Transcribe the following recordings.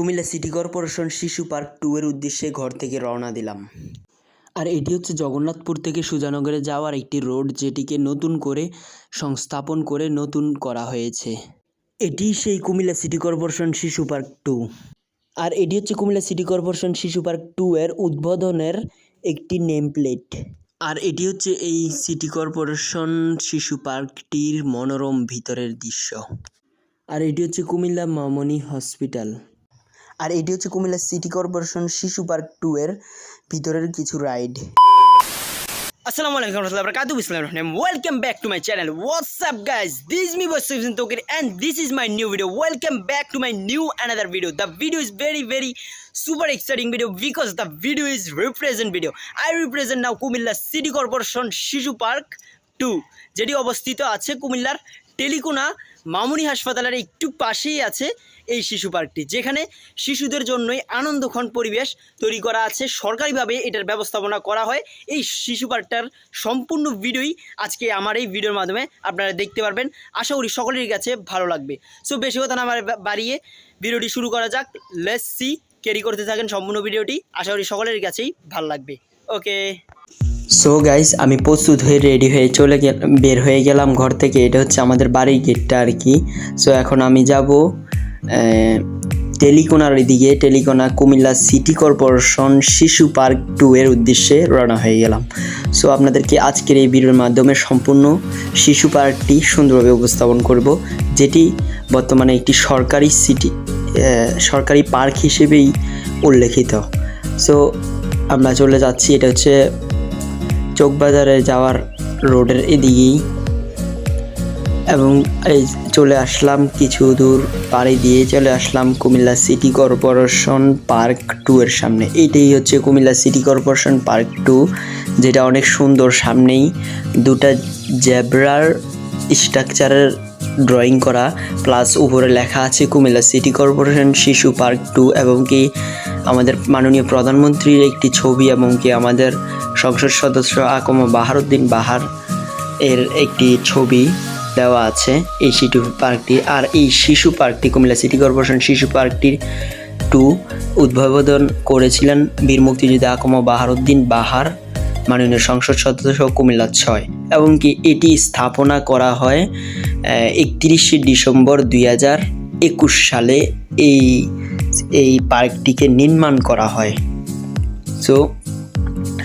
Comilla city corporation Shishu park two এর উদ্দেশ্যে ঘর থেকে রওনা দিলাম। আর এটি হচ্ছে জগন্নাথপুর থেকে সুজানগরে যাওয়ার একটি রোড যেটিকে নতুন করে সংস্থাপন করে নতুন করা হয়েছে। এটি সেই কুমিল্লা সিটি কর্পোরেশন শিশু পার্ক টু। আর এটি হচ্ছে কুমিল্লা সিটি কর্পোরেশন শিশু পার্ক টু এর উদ্বোধনের একটি নেম প্লেট আর এটি হচ্ছে এই সিটি কর্পোরেশন শিশু পার্কটির মনোরম ভিতরের দৃশ্য। আর এটি হচ্ছে কুমিল্লা মামনি হসপিটাল। আর এটি হচ্ছে কুমিল্লা সিটি কর্পোরেশন শিশু পার্ক টু এর ভিতরের কিছু রাইড। আসসালামু আলাইকুম রহমতুল্লাহ welcome back to my channel what's up guys this me and this is my new video welcome back to my new another video the video is very super exciting video because the video represent video I represent now Comilla city corporation শিশু park two যেটি অবস্থিত আছে কুমিল্লার টেলিকোনা মামুনি হাসপাতালের একটু পাশেই আছে এই শিশু পার্কটি, যেখানে শিশুদের জন্যই আনন্দক্ষণ পরিবেশ তৈরি করা আছে। সরকারিভাবে এটার ব্যবস্থাপনা করা হয়। এই শিশু পার্কটার সম্পূর্ণ ভিডিওই আজকে আমার এই ভিডিওর মাধ্যমে আপনারা দেখতে পারবেন। আশা করি সকলের কাছে ভালো লাগবে। সো বেশি কথা না আমার বাড়িয়ে ভিডিওটি শুরু করা যাক। লেস সি ক্যারি করতে থাকেন সম্পূর্ণ ভিডিওটি। আশা করি সকলের কাছেই ভালো লাগবে। ওকে সো গাইস আমি প্রস্তুত হয়ে রেডি হয়ে চলে গে বের হয়ে গেলাম ঘর থেকে। এটা হচ্ছে আমাদের বাড়ির গেটটা আর কি। সো এখন আমি যাব টেলিকোনার দিকে Telikona Comilla city corporation Shishu park two এর উদ্দেশ্যে রওনা হয়ে গেলাম। সো আপনাদেরকে আজকের এই ভিডিওর মাধ্যমে সম্পূর্ণ শিশু পার্কটি সুন্দরভাবে উপস্থাপন করব, যেটি বর্তমানে একটি সরকারি সিটি সরকারি পার্ক হিসেবেই উল্লেখিত। সো আমরা চলে যাচ্ছি, এটা হচ্ছে চকবাজারে যাওয়ার রোডের এদিকেই। এবং এই চলে আসলাম কিছু দূর পাড়ি দিয়ে চলে আসলাম Comilla city corporation park two এর সামনে। এইটাই হচ্ছে Comilla city corporation park two, যেটা অনেক সুন্দর সামনেই। দুটা জেব্রার স্ট্রাকচারের ড্রয়িং করা, প্লাস উপরে লেখা আছে কুমিল্লা সিটি কর্পোরেশন শিশু পার্ক টু, এবং কি আমাদের মাননীয় প্রধানমন্ত্রীর একটি ছবি এবং কি আমাদের সংসদ সদস্য আকম বাহারুদ্দিন বাহার এর একটি ছবি দেওয়া আছে, এই শিশু পার্কটি। আর এই শিশু পার্কটি, কুমিল্লা সিটি কর্পোরেশন শিশু পার্কটির টু উদ্ভাবন করেছিলেন বীর মুক্তিযোদ্ধা আকম বাহারুদ্দিন বাহার, মাননীয় সংসদ সদস্য কুমিল্লা ছয়। এবং কি এটি স্থাপনা করা হয় একত্রিশে ডিসেম্বর দুই হাজার একুশ সালে। এই এই পার্কটিকে নির্মাণ করা হয়। সো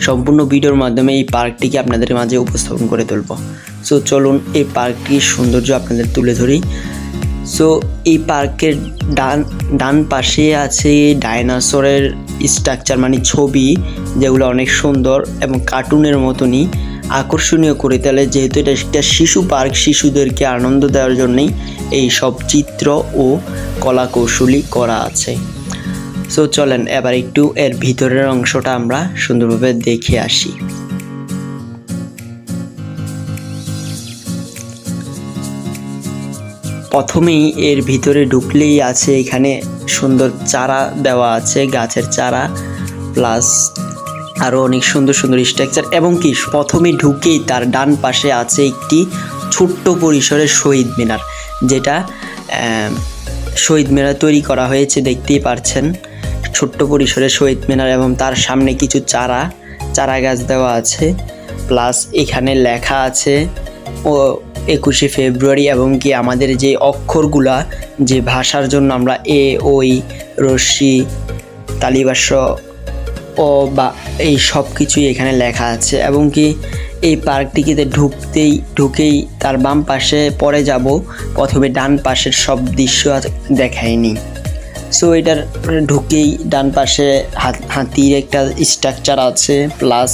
সম্পূর্ণ ভিডিওর মাধ্যমে এই পার্কটিকে আপনাদের মাঝে উপস্থাপন করে তুলব। সো চলুন এই পার্কটির সৌন্দর্য আপনাদের তুলে ধরি। সো এই পার্কের ডান ডান পাশে আছে ডাইনোসরের স্ট্রাকচার মানে ছবি, যেগুলো অনেক সুন্দর এবং কার্টুনের মতনই। আকর্ষণীয় করে তোলে, যেহেতু এটা একটা শিশু পার্ক, শিশুদেরকে আনন্দ দেওয়ার জন্যই এই সব চিত্র ও কলা কৌশলী করা আছে। সো চলেন এবার একটু এর ভিতরের অংশটা আমরা সুন্দরভাবে দেখে আসি। প্রথমেই এর ভিতরে ঢুকলেই আছে এখানে সুন্দর চারা দেওয়া আছে, গাছের চারা, প্লাস আরও অনেক সুন্দর সুন্দর স্ট্রাকচার এবং কি প্রথমে ঢুকেই তার ডান পাশে আছে একটি ছোট্ট পরিসরের শহীদ মিনার, যেটা শহীদ মিনার তৈরি করা হয়েছে, দেখতেই পারছেন। ছোট্ট পরিসরে শহীদ মিনার এবং তার সামনে কিছু চারা চারা গাছ দেওয়া আছে। প্লাস এখানে লেখা আছে, ও, একুশে ফেব্রুয়ারি এবং কি আমাদের যে অক্ষরগুলা, যে ভাষার জন্য আমরা এ ওই রশ্মি তালিবাস্য ও বা এই সব কিছুই এখানে লেখা আছে এবং কি এই পার্কটিতে ঢুকতেই, ঢুকেই তার বাম পাশে পরে যাব। প্রথমে ডান পাশের সব দৃশ্য দেখায়নি সো এটার ঢুকেই ডান পাশে হাতির একটা স্ট্রাকচার আছে প্লাস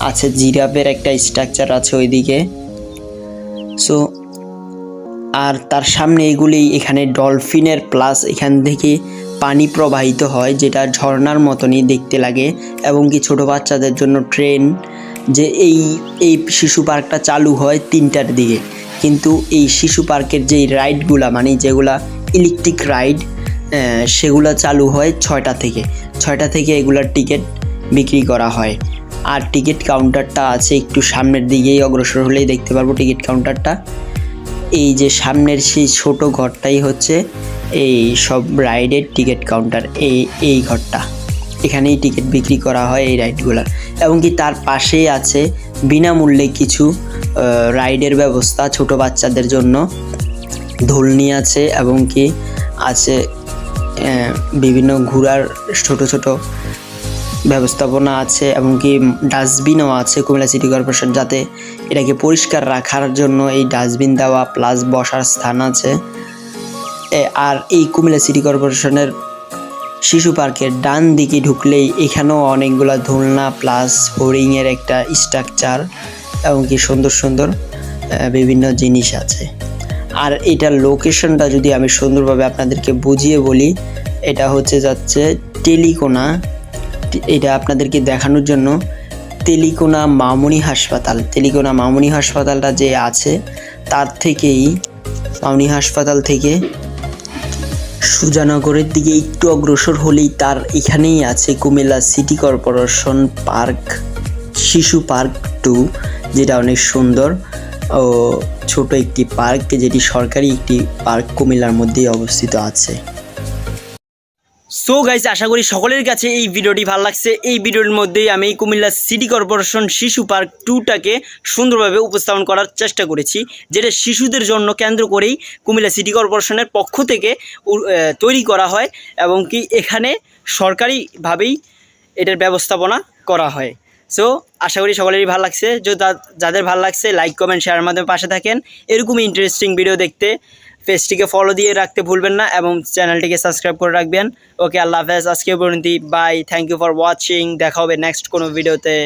আছে জিরাফের একটা স্ট্রাকচার আছে ওইদিকে। সো আর তার সামনে এগুলি এখানে ডলফিনের প্লাস এখান থেকে পানি প্রবাহিত হয়, যেটা ঝর্নার মতনই দেখতে লাগে এবং কি ছোটো বাচ্চাদের জন্য ট্রেন যে এই এই শিশু পার্কটা চালু হয় তিনটার দিকে। কিন্তু এই শিশু পার্কের যেই রাইডগুলা মানে যেগুলা ইলেকট্রিক রাইড সেগুলো চালু হয় ছয়টা থেকে। ছয়টা থেকে এগুলার টিকিট বিক্রি করা হয়। আর টিকিট কাউন্টারটা আছে একটু সামনের দিকেই, অগ্রসর হলেই দেখতে পারব টিকিট কাউন্টারটা। এই যে সামনের সেই ছোট ঘরটাই হচ্ছে এই সব রাইডের টিকিট কাউন্টার, এই এই ঘরটা। এখানেই টিকিট বিক্রি করা হয় এই রাইডগুলোর এবং কি তার পাশেই আছে বিনামূল্যে কিছু রাইডের ব্যবস্থা ছোট বাচ্চাদের জন্য। ধুলনি আছে এবং কি আছে বিভিন্ন ঘোরার ছোট ছোট ব্যবস্থাপনা আছে এবং কি ডাস্টবিনও আছে কুমিল্লা সিটি কর্পোরেশন, যাতে এটাকে পরিষ্কার রাখার জন্য এই ডাস্টবিন দেওয়া প্লাস বসার স্থান আছে। আর এই কুমিল্লা সিটি কর্পোরেশনের শিশু পার্কের ডান দিকে ঢুকলেই এখানেও অনেকগুলো দোলনা প্লাস হরিংয়ের একটা স্ট্রাকচার এবং কি সুন্দর সুন্দর বিভিন্ন জিনিস আছে। আর এটার লোকেশনটা যদি আমি সুন্দরভাবে আপনাদেরকে বুঝিয়ে বলি, এটা হচ্ছে যাচ্ছে টেলিকোনা এটা আপনাদেরকে দেখানোর জন্য তেলিকোনা মামুনি হাসপাতাল। তেলিকোনা মামুনি হাসপাতালটা যে আছে, তার থেকেই মামুনি হাসপাতাল থেকে সুজানগরের দিকে একটু অগ্রসর হলেই তার এখানেই আছে কুমিল্লা সিটি কর্পোরেশন পার্ক, শিশু পার্ক টু, যেটা অনেক সুন্দর। ও ছোট একটি পার্ক, যেটি সরকারি একটি পার্ক কুমিল্লার মধ্যেই অবস্থিত আছে। সো গাইজ আশা করি সকলের কাছে এই ভিডিওটি ভালো লাগছে। এই ভিডিওর মধ্যেই আমি Comilla city corporation Shishu park টুটাকে সুন্দরভাবে উপস্থাপন করার চেষ্টা করেছি, যেটা শিশুদের জন্য কেন্দ্র করেই কুমিল্লা সিটি কর্পোরেশনের পক্ষ থেকে তৈরি করা হয় এবং কি এখানে সরকারিভাবেই এটার ব্যবস্থাপনা করা হয়। সো আশা করি সকলেরই ভালো লাগছে। যে যা- যাদের ভালো লাগছে লাইক কমেন্ট শেয়ারের মাধ্যমে পাশে থাকেন। এরকমই ইন্টারেস্টিং ভিডিও দেখতে পেজটিকে ফলো দিয়ে রাখতে ভুলবেন না এবং চ্যানেলটিকে সাবস্ক্রাইব করে রাখবেন। ওকে আল্লাহ হাফেজ, আজকে পর্যন্ত bye thank you for watching দেখা হবে নেক্সট কোনো ভিডিওতে